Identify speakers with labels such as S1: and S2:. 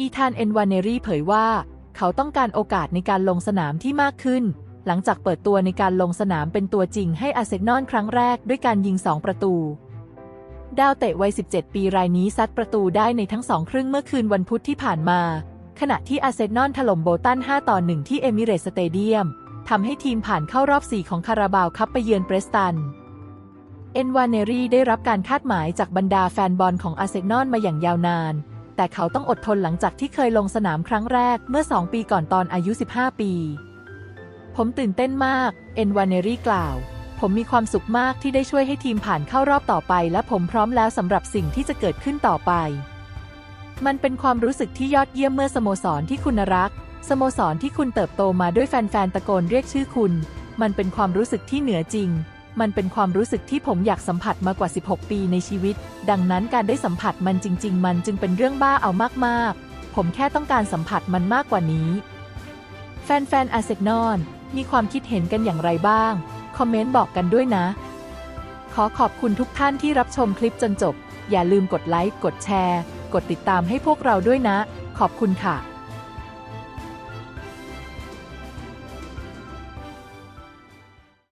S1: อีธานเอนวานเนรีเผยว่า เขาต้องการโอกาสในการลงสนามที่มากขึ้น หลังจากเปิดตัวในการลงสนามเป็นตัวจริงให้อาร์เซนอลครั้งแรกด้วยการยิง 2 ประตู ดาวเตะวัย 17 ปีรายนี้ซัดประตูได้ในทั้งสองครึ่งเมื่อคืนวันพุธที่ผ่านมา ขณะที่อาร์เซนอลถล่มโบตัน 5 ต่อ 1 ที่เอมิเรตสเตเดียมทำให้ทีมผ่านเข้ารอบ 4 ของคาราบาวคัพไปเยือนเบรสตันเอนวานเนรีได้รับการคาดหมายจากบรรดาแฟนบอลของอาร์เซนอลมาอย่างยาวนาน แต่เขาต้องอดทนหลังจากที่เคยลงสนามครั้งแรกเมื่อ 2 ปีก่อนตอนอายุ 15 ปี ผมตื่นเต้นมาก เอ็นวานเนรีกล่าว ผมมีความสุขมากที่ได้ช่วยให้ทีมผ่านเข้ารอบต่อไป และผมพร้อมแล้วสำหรับสิ่งที่จะเกิดขึ้นต่อไป มันเป็นความรู้สึกที่ยอดเยี่ยมเมื่อสโมสรที่คุณรัก สโมสรที่คุณเติบโตมาด้วยแฟนๆตะโกนเรียกชื่อคุณ มันเป็นความรู้สึกที่เหนือจริง มันเป็นความรู้สึกที่ผมอยากสัมผัสมากว่า 16 ปีในชีวิต ดังนั้นการได้สัมผัสมันจริง ๆ มันจึงเป็นเรื่องบ้าเอามากๆ ผมแค่ต้องการสัมผัสมันมากกว่านี้ แฟนๆอาเซนอลมีความคิดเห็นกันอย่างไรบ้าง คอมเมนต์บอกกันด้วยนะ ขอขอบคุณทุกท่านที่รับชมคลิปจนจบ อย่าลืมกดไลค์ กดแชร์ กดติดตามให้พวกเราด้วยนะ ขอบคุณค่ะ